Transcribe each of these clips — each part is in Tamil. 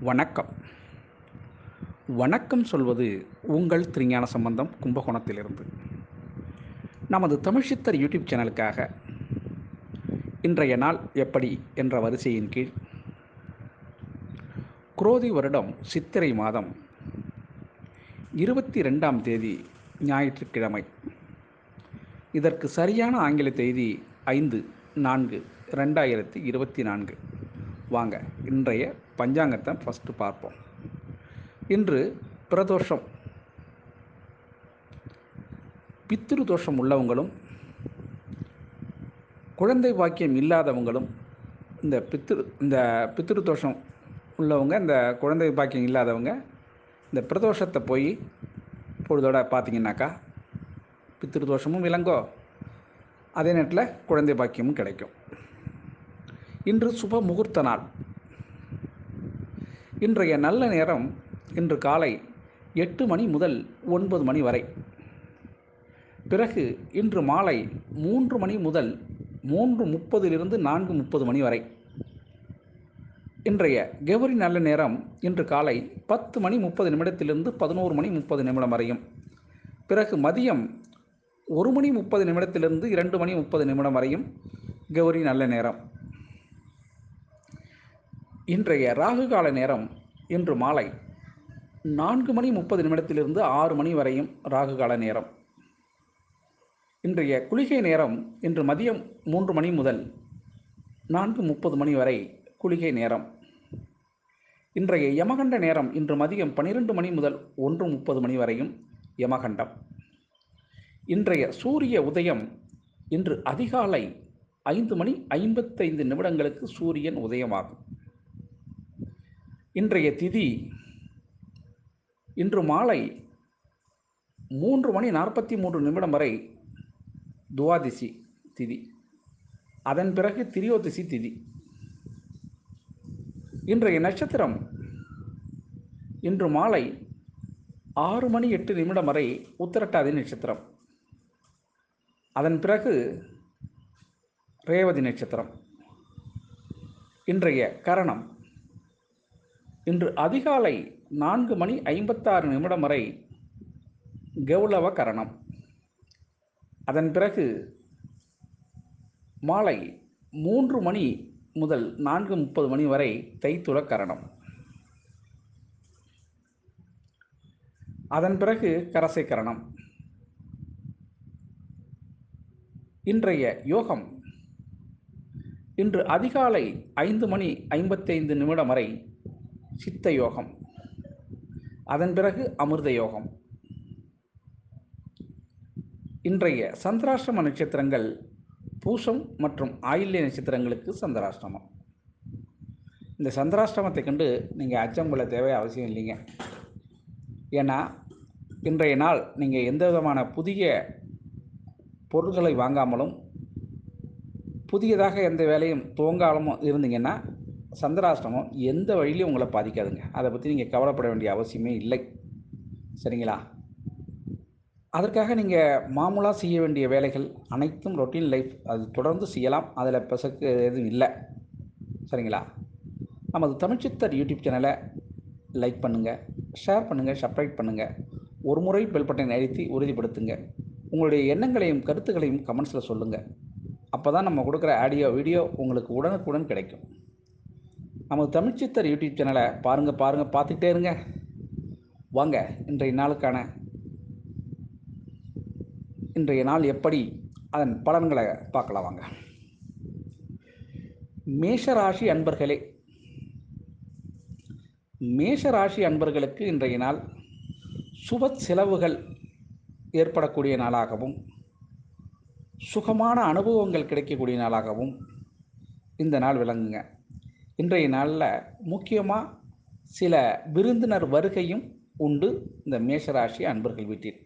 வணக்கம். வணக்கம் சொல்வது உங்கள் திருஞான சம்பந்தம் கும்பகோணத்திலிருந்து. நமது தமிழ்ச்சித்தர் யூடியூப் சேனலுக்காக இன்றைய நாள் எப்படி என்ற வரிசையின் கீழ் குரோதி வருடம் சித்திரை மாதம் இருபத்தி ரெண்டாம் தேதி ஞாயிற்றுக்கிழமை. இதற்கு சரியான ஆங்கில தேதி ஐந்து நான்கு ரெண்டாயிரத்தி இருபத்தி நான்கு. வாங்க இன்றைய பஞ்சாங்கத்தை ஃபஸ்ட்டு பார்ப்போம். இன்று பிரதோஷம். பித்திரு தோஷம் உள்ளவங்களும் குழந்தை பாக்கியம் இல்லாதவங்களும் இந்த பித்திரு இந்த பித்திரு தோஷம் உள்ளவங்க இந்த குழந்தை பாக்கியம் இல்லாதவங்க இந்த பிரதோஷத்தை போய் பொழுதோட பார்த்தீங்கன்னாக்கா பித்திரு தோஷமும் விளங்கோ அதே நேரத்தில் குழந்தை பாக்கியமும் கிடைக்கும். இன்று சுப முகூர்த்த நாள். இன்றைய நல்ல நேரம் இன்று காலை எட்டு மணி முதல் ஒன்பது மணி வரை. பிறகு இன்று மாலை மூன்று மணி முதல் மூன்று முப்பதிலிருந்து நான்கு முப்பது மணி வரை. இன்றைய கெவரி நல்ல நேரம் இன்று காலை பத்து மணி முப்பது நிமிடத்திலிருந்து பதினோரு மணி முப்பது நிமிடம் வரையும். பிறகு மதியம் ஒரு மணி முப்பது நிமிடத்திலிருந்து இரண்டு மணி முப்பது நிமிடம் வரையும் கௌரி நல்ல நேரம். இன்றைய ராகு கால நேரம் இன்று மாலை நான்கு மணி முப்பது நிமிடத்திலிருந்து ஆறு மணி வரையும் ராகு கால நேரம். இன்றைய குளிகை நேரம் இன்று மதியம் மூன்று மணி முதல் நான்கு முப்பது மணி வரை குளிகை நேரம். இன்றைய யமகண்ட நேரம் இன்று மதியம் பன்னிரெண்டு மணி முதல் ஒன்று முப்பது மணி வரையும் யமகண்டம். இன்றைய சூரிய உதயம் இன்று அதிகாலை ஐந்து மணி ஐம்பத்தைந்து நிமிடங்களுக்கு சூரியன் உதயமாகும். இன்றைய திதி இன்று மாலை மூன்று மணி நாற்பத்தி மூன்று நிமிடம் வரை துவாதிசி திதி. அதன் பிறகு திரியோதிசி திதி. இன்றைய நட்சத்திரம் இன்று மாலை ஆறு மணி எட்டு நிமிடம் வரை உத்திரட்டாதி நட்சத்திரம். அதன் பிறகு ரேவதி நட்சத்திரம். இன்றைய கரணம். இன்று அதிகாலை நான்கு மணி ஐம்பத்தாறு நிமிடம் வரை கௌளவ கரணம் அதன் பிறகு மாலை மூன்று மணி முதல் நான்கு முப்பது மணி வரை தைத்துள கரணம். அதன் பிறகு கரசை கரணம். இன்றைய யோகம். இன்று அதிகாலை ஐந்து மணி ஐம்பத்தைந்து நிமிடம் வரை சித்த யோகம் அதன் பிறகு அமிர்த யோகம் இன்றைய சந்திராஷ்டம நட்சத்திரங்கள் பூசம் மற்றும் ஆயில்ய நட்சத்திரங்களுக்கு சந்திராஷ்டமம். இந்த சந்திராஷ்டமத்தை கண்டு நீங்கள் அச்சம் கொள்ள தேவை அவசியம் இல்லைங்க. ஏன்னா இன்றைய நாள் நீங்கள் எந்த விதமான புதிய பொருட்களை வாங்காமலும் புதியதாக எந்த வேலையும் துவங்காமலும் இருந்தீங்கன்னா சந்திராஷ்டமம் எந்த வழியிலையும் உங்களை பாதிக்காதுங்க. அதை பற்றி நீங்கள் கவலைப்பட வேண்டிய அவசியமே இல்லை. சரிங்களா? அதற்காக நீங்கள் மாமூலாக செய்ய வேண்டிய வேலைகள் அனைத்தும் ரொட்டீன் லைஃப் அது தொடர்ந்து செய்யலாம். அதில் பெசக்கு எதுவும் இல்லை. சரிங்களா? நமது தமிழ்ச்சித்தர் யூடியூப் சேனலை லைக் பண்ணுங்கள் ஷேர் பண்ணுங்கள் சப்ஸ்கிரைப் பண்ணுங்கள் ஒரு முறை பெல் பட்டனை அழுத்தி உறுதிப்படுத்துங்க. உங்களுடைய எண்ணங்களையும் கருத்துக்களையும் கமெண்ட்ஸில் சொல்லுங்கள் அப்போ தான் நம்ம கொடுக்குற ஆடியோ வீடியோ உங்களுக்கு உடனுக்குடன் கிடைக்கும். நமது தமிழ்ச்சித்தர் யூடியூப் சேனலை பாருங்கள் பாருங்கள் பார்த்துக்கிட்டே இருங்க. வாங்க இன்றைய நாளுக்கான இன்றைய நாள் எப்படி அதன் பலன்களை பார்க்கலாம் வாங்க. மேஷராசி அன்பர்களே மேஷராசி அன்பர்களுக்கு இன்றைய நாள் சுப செலவுகள் ஏற்படக்கூடிய நாளாகவும் சுகமான அனுபவங்கள் கிடைக்கக்கூடிய நாளாகவும் இந்த நாள் விளங்குங்க. இன்றைய நாளில் முக்கியமாக சில விருந்தினர் வருகையும் உண்டு. இந்த மேஷராசி அன்பர்கள் வீட்டில்.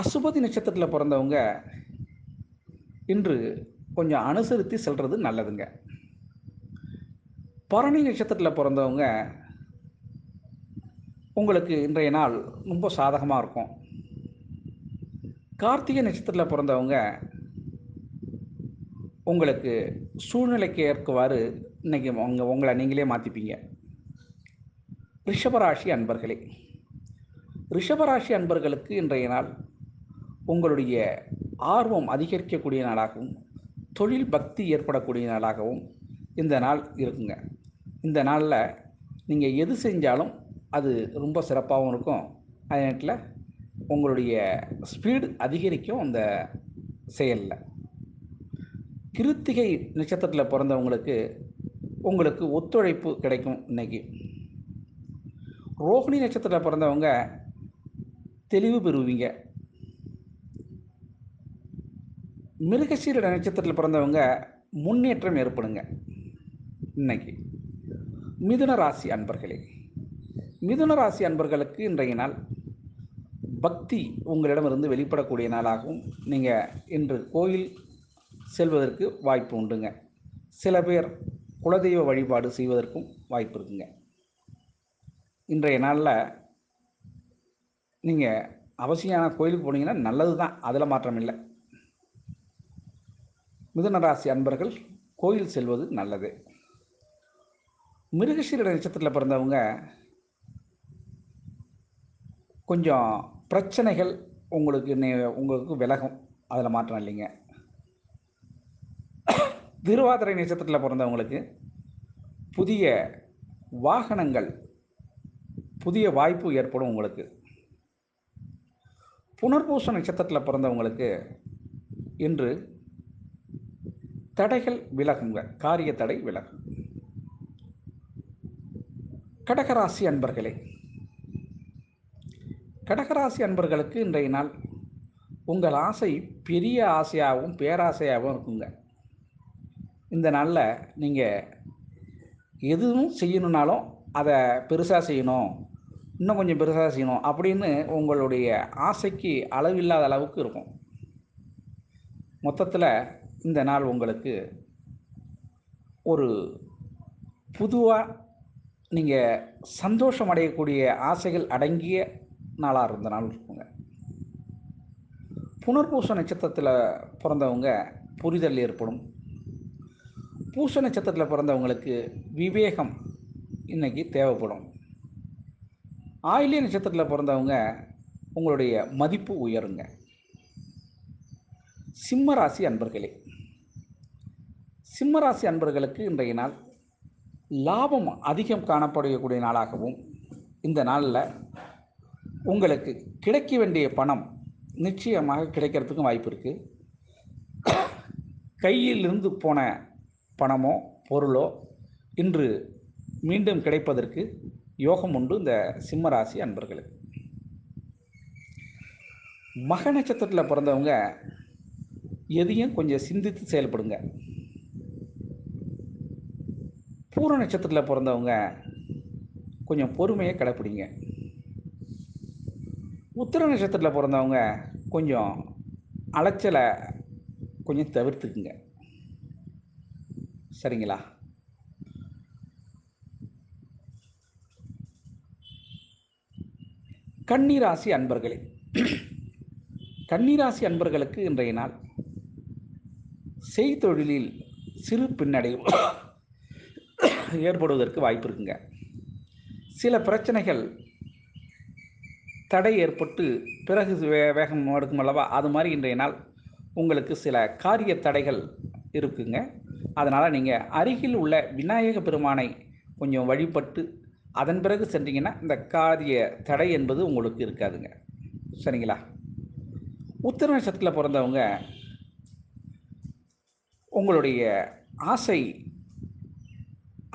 அசுபதி நட்சத்திரத்தில் பிறந்தவங்க இன்று கொஞ்சம் அனுசரித்து செல்வது நல்லதுங்க. பரணி நட்சத்திரத்தில் பிறந்தவங்க உங்களுக்கு இன்றைய நாள் ரொம்ப சாதகமாக இருக்கும். கார்த்திகை நட்சத்திரத்தில் பிறந்தவங்க உங்களுக்கு சூழ்நிலைக்கு ஏற்கவாறு இன்றைக்கி உங்கள் உங்களை நீங்களே மாற்றிப்பீங்க ரிஷபராசி அன்பர்களே ரிஷபராசி அன்பர்களுக்கு இன்றைய நாள் உங்களுடைய ஆர்வம் அதிகரிக்கக்கூடிய நாளாகவும் தொழில் பக்தி ஏற்படக்கூடிய நாளாகவும் இந்த நாள் இருக்குங்க. இந்த நாளில் நீங்கள் எது செஞ்சாலும் அது ரொம்ப சிறப்பாகவும் இருக்கும். அதே நேரத்தில் உங்களுடைய ஸ்பீடு அதிகரிக்கும் அந்த செயலில். கிருத்திகை நட்சத்திரத்தில் பிறந்தவங்களுக்கு உங்களுக்கு ஒத்துழைப்பு கிடைக்கும் இன்னைக்கு. ரோஹிணி நட்சத்திரத்தில் பிறந்தவங்க தெளிவு பெறுவீங்க. மிருகசீரட நட்சத்திரத்தில் பிறந்தவங்க முன்னேற்றம் ஏற்படுங்க இன்னைக்கு. மிதுன ராசி அன்பர்களே மிதுன ராசி அன்பர்களுக்கு இன்றைய நாள் பக்தி உங்களிடமிருந்து வெளிப்படக்கூடிய நாளாகவும் நீங்கள் இன்று கோயில் செல்வதற்கு வாய்ப்பு உண்டுங்க. சில பேர் குலதெய்வ வழிபாடு செய்வதற்கும் வாய்ப்பு இருக்குங்க. இன்றைய நாளில் நீங்கள் அவசியமான கோயிலுக்கு போனீங்கன்னா நல்லது தான் அதில் மாற்றம் இல்லை. மிதுனராசி அன்பர்கள் கோயில் செல்வது நல்லது. மிருகசீரட நட்சத்திரத்தில் பிறந்தவங்க கொஞ்சம் பிரச்சனைகள் உங்களுக்கு உங்களுக்கு விலகும். அதில் மாற்றம் இல்லைங்க. திருவாதிரை நட்சத்திரத்தில் பிறந்தவங்களுக்கு புதிய வாகனங்கள் புதிய வாய்ப்பு ஏற்படும் உங்களுக்கு. புனர்பூச நட்சத்திரத்தில் பிறந்தவங்களுக்கு இன்று தடைகள் விலகுங்க காரிய தடை விலகும். கடகராசி அன்பர்களே கடகராசி அன்பர்களுக்கு இன்றைய நாள் உங்கள் ஆசை பெரிய ஆசையாகவும் பேராசையாகவும் இருக்குங்க. இந்த நாளில் நீங்கள் எதுவும் செய்யணுன்னாலும் அதை பெருசாக செய்யணும் இன்னும் கொஞ்சம் பெருசாக செய்யணும் அப்படின்னு உங்களுடைய ஆசைக்கு அளவில்லாத அளவுக்கு இருக்கும். மொத்தத்தில் இந்த நாள் உங்களுக்கு ஒரு புதுவாக நீங்கள் சந்தோஷம் அடையக்கூடிய ஆசைகள் அடங்கிய நாளாக இருந்த நாள் இருக்குங்க. புனர்பூச நட்சத்திரத்தில் பிறந்தவங்க புரிதல் ஏற்படும். பூச நட்சத்திரத்தில் பிறந்தவங்களுக்கு விவேகம் இன்னைக்கு தேவைப்படும். ஆயிலிய நட்சத்திரத்தில் பிறந்தவங்க உங்களுடைய மதிப்பு உயருங்க. சிம்ம ராசி அன்பர்களே சிம்ம ராசி அன்பர்களுக்கு இன்றைய நாள் லாபம் அதிகம் காணப்படக்கூடிய நாளாகவும் இந்த நாளில் உங்களுக்கு கிடைக்க வேண்டிய பணம் நிச்சயமாக கிடைக்கிறதுக்கும் வாய்ப்பு இருக்குது கையிலிருந்து போன பணமோ பொருளோ இன்று மீண்டும் கிடைப்பதற்கு யோகம் உண்டு இந்த சிம்ம ராசி அன்பர்களுக்கு மக நட்சத்திரத்தில் பிறந்தவங்க எதையும் கொஞ்சம் சிந்தித்து செயல்படுங்க. பூர நட்சத்திரத்தில் பிறந்தவங்க கொஞ்சம் பொறுமையை கடைப்பிடிங்க. உத்திர நட்சத்திரத்தில் பிறந்தவங்க கொஞ்சம் அலைச்சலை கொஞ்சம் தவிர்த்துக்குங்க. சரிங்களா? கன்னிராசி அன்பர்களே கன்னிராசி அன்பர்களுக்கு இன்றைய நாள் செய்தொழிலில் சிறு பின்னடைவு ஏற்படுவதற்கு வாய்ப்பு இருக்குங்க. சில பிரச்சனைகள் தடை ஏற்பட்டு பிறகு வே வேகம் எடுக்கும் அல்லவா? அது மாதிரி இன்றைய நாள் உங்களுக்கு சில காரிய தடைகள் இருக்குங்க. அதனால் நீங்கள் அருகில் உள்ள விநாயக பெருமானை கொஞ்சம் வழிபட்டு அதன் பிறகு சென்றீங்கன்னா இந்த காரிய தடை என்பது உங்களுக்கு இருக்காதுங்க. சரிங்களா? உத்திர நட்சத்திரத்தில் பிறந்தவங்க உங்களுடைய ஆசை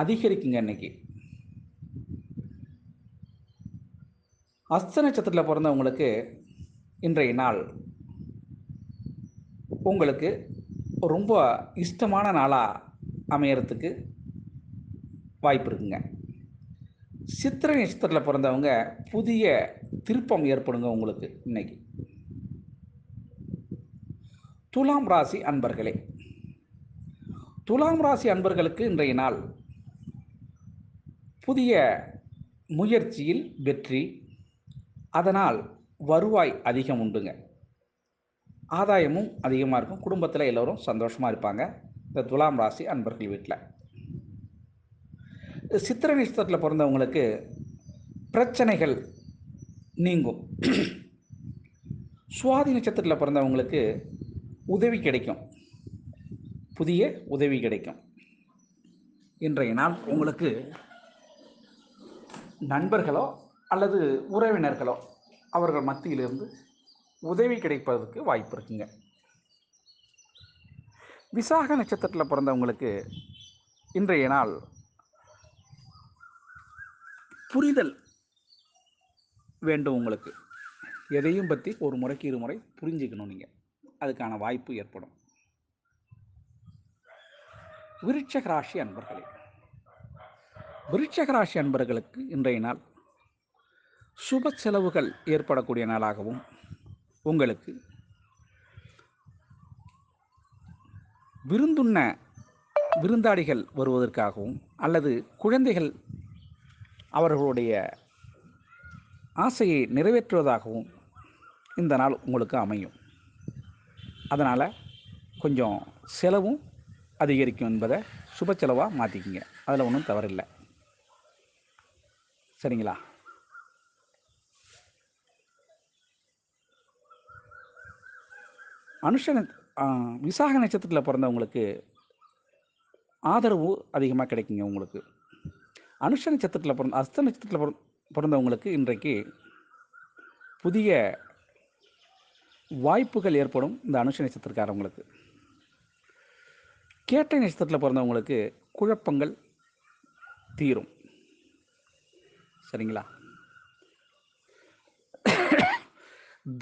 அதிகரிக்குங்க இன்னைக்கு. அஸ்த நட்சத்திரத்தில் பிறந்தவங்களுக்கு இன்றைய நாள் உங்களுக்கு ரொம்ப இஷ்டமான நாளாக அமையறதுக்கு வாய்ப்பு இருக்குங்க சித்திரை நட்சத்திரத்தில் பிறந்தவங்க புதிய திருப்பம் ஏற்படுங்க உங்களுக்கு இன்னைக்கு. துலாம் ராசி அன்பர்களே துலாம் ராசி அன்பர்களுக்கு இன்றைய நாள் புதிய முயற்சியில் வெற்றி அதனால் வருவாய் அதிகம் உண்டுங்க. ஆதாயமும் அதிகமாக இருக்கும். குடும்பத்தில் எல்லோரும் சந்தோஷமாக இருப்பாங்க. இந்த துலாம் ராசி அன்பர்கள் வீட்டில் சித்திரை நட்சத்திரத்தில் பிறந்தவங்களுக்கு பிரச்சனைகள் நீங்கும். சுவாதி நட்சத்திரத்தில் பிறந்தவங்களுக்கு உதவி கிடைக்கும். புதிய உதவி கிடைக்கும். இன்றைய நாள் உங்களுக்கு நண்பர்களோ அல்லது உறவினர்களோ அவர்கள் மத்தியிலிருந்து உதவி கிடைப்பதற்கு வாய்ப்பு இருக்குங்க. விசாக நட்சத்திரத்தில் பிறந்தவங்களுக்கு இன்றைய நாள் புரிதல் வேண்டும் உங்களுக்கு. எதையும் பற்றி ஒரு முறைக்கு இருமுறை புரிஞ்சுக்கணும் நீங்கள் அதுக்கான வாய்ப்பு ஏற்படும். விருட்சக ராசி அன்பர்களே விருட்சக ராசி அன்பர்களுக்கு இன்றைய நாள் சுப செலவுகள் ஏற்படக்கூடிய நாளாகவும் உங்களுக்கு. விருந்துண்ண விருந்தாளிகள் வருவதற்காகவும் அல்லது குழந்தைகள் அவர்களுடைய ஆசையை நிறைவேற்றுவதாகவும் இந்த நாள் உங்களுக்கு அமையும். அதனால் கொஞ்சம் செலவும் அதிகரிக்கும் என்பதை சுப செலவாக மாற்றிக்கிங்க அதில் ஒன்றும் தவறில்லை. சரிங்களா? அனுஷ விசாக நட்சத்திரத்தில் பிறந்தவங்களுக்கு ஆதரவு அதிகமாக கிடைக்குங்க உங்களுக்கு. அனுஷ நட்சத்திரத்தில் பிறந்த அஸ்த நட்சத்திரத்தில் பிறந்தவங்களுக்கு இன்றைக்கு புதிய வாய்ப்புகள் ஏற்படும் இந்த அனுஷ நட்சத்திரக்காரவங்களுக்கு. கேட்டை நட்சத்திரத்தில் பிறந்தவங்களுக்கு குழப்பங்கள் தீரும். சரிங்களா?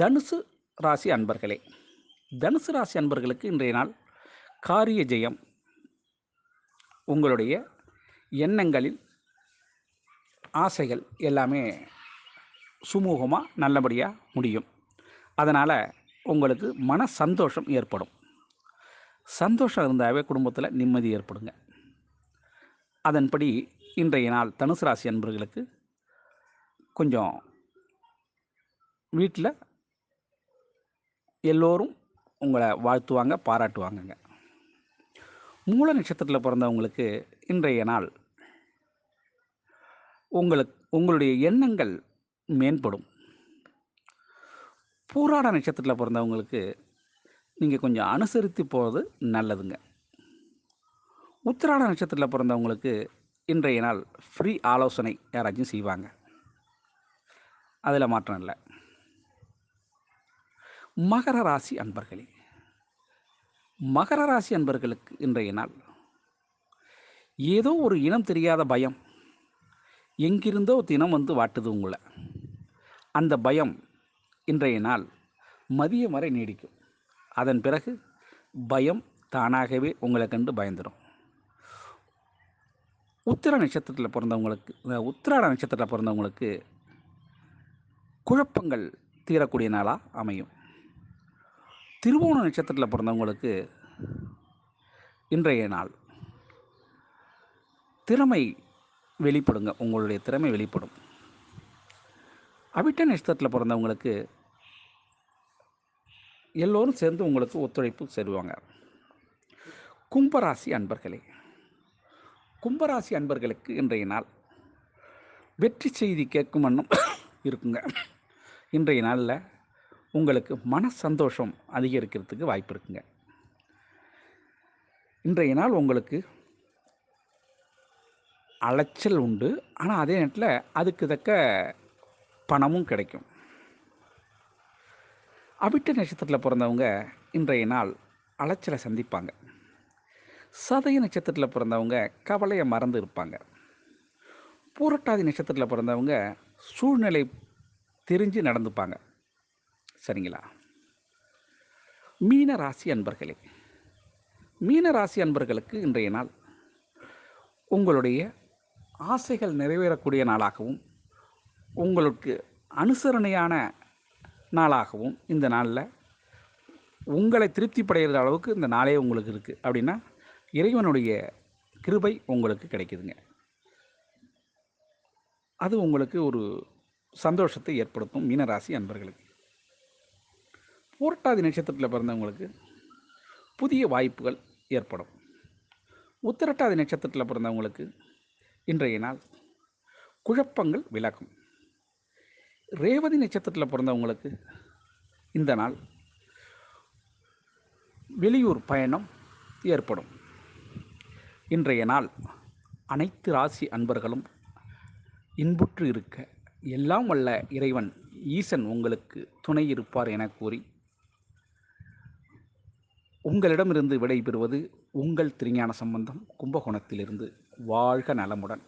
தனுசு ராசி அன்பர்களே தனுசு ராசி அன்பர்களுக்கு இன்றைய நாள் காரிய ஜெயம். உங்களுடைய எண்ணங்களில் ஆசைகள் எல்லாமே சுமூகமாக நல்லபடியாக முடியும். அதனால் உங்களுக்கு மன சந்தோஷம் ஏற்படும். சந்தோஷம் இருந்தாவே குடும்பத்தில் நிம்மதி ஏற்படுங்க. அதன்படி இன்றைய நாள் தனுசு ராசி அன்பர்களுக்கு கொஞ்சம் வீட்டில் எல்லோரும் உங்களை வாழ்த்துவாங்க பாராட்டுவாங்கங்க. மூல நட்சத்திரத்தில் பிறந்தவங்களுக்கு இன்றைய நாள் உங்களுக்கு உங்களுடைய எண்ணங்கள் மேம்படும். பூராட நட்சத்திரத்தில் பிறந்தவங்களுக்கு நீங்கள் கொஞ்சம் அனுசரித்து போகிறது நல்லதுங்க. உத்திராட நட்சத்திரத்தில் பிறந்தவங்களுக்கு இன்றைய நாள் ஃப்ரீ ஆலோசனை யாராச்சும் செய்வாங்க. அதில் மாற்றம் இல்லை. மகர ராசி அன்பர்களே மகர ராசி அன்பர்களுக்கு இன்றைய நாள் ஏதோ ஒரு இனம் தெரியாத பயம். எங்கிருந்தோ தினம் வந்து வாட்டுது உங்களை. அந்த பயம் இன்றைய நாள் மதியம் வரை நீடிக்கும். அதன் பிறகு பயம் தானாகவே உங்களை கண்டு பயந்துடும் உத்திர நட்சத்திரத்தில் பிறந்தவங்களுக்கு உத்திராட நட்சத்திரத்தில் பிறந்தவங்களுக்கு குழப்பங்கள் தீரக்கூடிய நாளாக அமையும். திருவோண நட்சத்திரத்தில் பிறந்தவங்களுக்கு இன்றைய நாள். திறமை வெளிப்படுங்க உங்களுடைய திறமை வெளிப்படும். அவிட்ட நட்சத்திரத்தில் பிறந்தவங்களுக்கு எல்லோரும் சேர்ந்து உங்களுக்கு ஒத்துழைப்பு செல்வாங்க கும்பராசி அன்பர்களே கும்பராசி அன்பர்களுக்கு இன்றைய நாள் வெற்றி செய்தி கேட்கும் வண்ணம் இருக்குங்க. இன்றைய நாளில் உங்களுக்கு மன சந்தோஷம் அதிகரிக்கிறதுக்கு வாய்ப்பு இருக்குங்க. இன்றைய நாள் உங்களுக்கு அலைச்சல் உண்டு. ஆனால் அதே நேரத்தில் அதுக்கு தக்க பணமும் கிடைக்கும். அபிட்ட நட்சத்திரத்தில் பிறந்தவங்க இன்றைய நாள் அலைச்சலை சந்திப்பாங்க. சதய நட்சத்திரத்தில் பிறந்தவங்க கவலையை மறந்து இருப்பாங்க. பூரட்டாதி நட்சத்திரத்தில் பிறந்தவங்க சூழ்நிலை தெரிஞ்சு நடந்துப்பாங்க. சரிங்களா? மீன ராசி அன்பர்களே மீன ராசி அன்பர்களுக்கு இன்றைய நாள் உங்களுடைய ஆசைகள் நிறைவேறக்கூடிய நாளாகவும் உங்களுக்கு அனுசரணையான நாளாகவும் இந்த நாளில் உங்களை திருப்திப்படைகிற அளவுக்கு இந்த நாளே உங்களுக்கு இருக்குது அப்படின்னா இறைவனுடைய கிருபை உங்களுக்கு கிடைக்குதுங்க. அது உங்களுக்கு ஒரு சந்தோஷத்தை ஏற்படுத்தும் மீனராசி அன்பர்களுக்கு. பூரட்டாதி நட்சத்திரத்தில் பிறந்தவங்களுக்கு புதிய வாய்ப்புகள் ஏற்படும். உத்திரட்டாதி நட்சத்திரத்தில் பிறந்தவங்களுக்கு இன்றைய நாள் குழப்பங்கள் விலகும். ரேவதி நட்சத்திரத்தில் பிறந்தவங்களுக்கு இந்த நாள் வெளியூர் பயணம் ஏற்படும். இன்றைய நாள் அனைத்து ராசி அன்பர்களும் இன்புற்று இருக்க. எல்லாம் வல்ல இறைவன் ஈசன் உங்களுக்கு துணை இருப்பார் என கூறி உங்களிடமிருந்து விடைபெறுவது உங்கள் திருஞான சம்பந்தம் கும்பகோணத்திலிருந்து வாழ்க நலமுடன்.